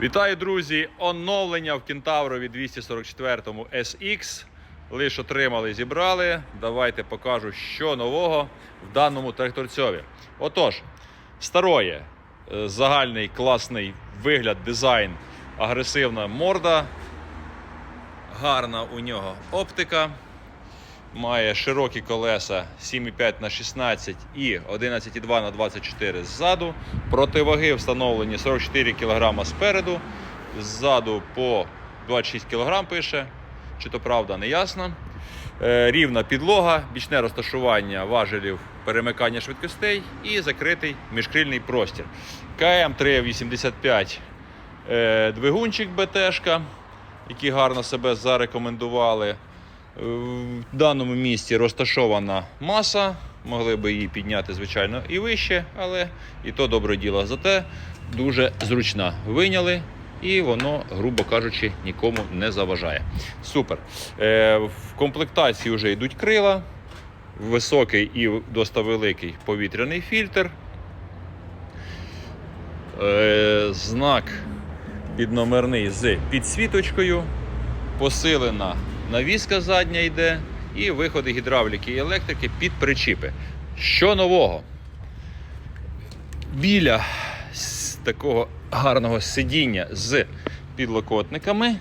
Вітаю, друзі! Оновлення в Кентаврові 244 SX. Лише отримали, зібрали. Давайте покажу, що нового в даному тракторцьові. Отож, староє, е, загальний класний вигляд, дизайн, агресивна морда. Гарна у нього оптика. Має широкі колеса 7,5 на 16 і 11,2 на 24 ззаду. Противаги встановлені 44 кг спереду. Ззаду по 26 кг пише. Чи то правда, не ясно. Е, рівна підлога, бічне розташування важелів перемикання швидкостей і закритий міжкрильний простір. КМ 385 е, двигунчик БТшка, які гарно себе зарекомендували. В даному місці розташована маса, могли би її підняти, звичайно, і вище, але і то добре діло. Зате дуже зручна. Виняли, і воно, грубо кажучи, нікому не заважає. Супер. Е, в комплектації вже йдуть крила, високий і досить великий повітряний фільтр. Е, знак підномерний з підсвіточкою, посилена навіска задня йде, і виходи гідравліки і електрики під причіпи. Що нового? Біля такого гарного сидіння з підлокотниками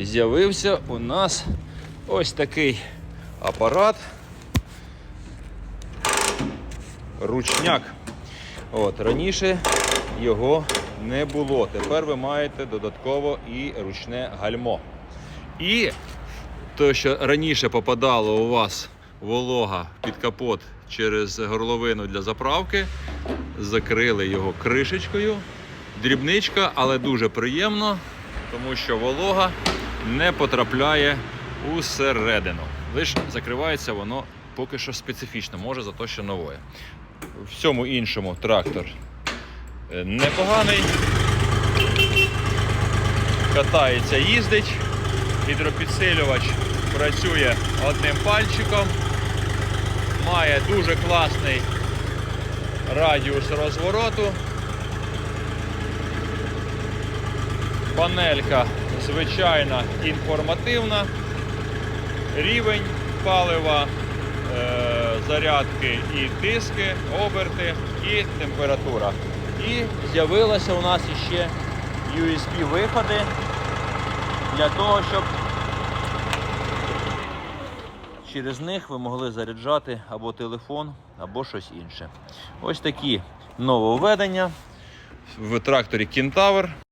з'явився у нас ось такий апарат. Ручняк. От, раніше його не було. Тепер ви маєте додатково і ручне гальмо. І те, що раніше попадало у вас волога під капот через горловину для заправки, закрили його кришечкою. Дрібничка, але дуже приємно, тому що волога не потрапляє усередину. Лише закривається воно поки що специфічно, може за те, що нове. В всьому іншому трактор е, непоганий. Катається, їздить. Гідропідсилювач працює одним пальчиком. Має дуже класний радіус розвороту. Панелька звичайна інформативна. Рівень палива, е, зарядки і тиски, оберти і температура. І з'явилося у нас ще USB-виходи для того, щоб через них ви могли заряджати або телефон, або щось інше. Ось такі нововведення в тракторі Кентавр.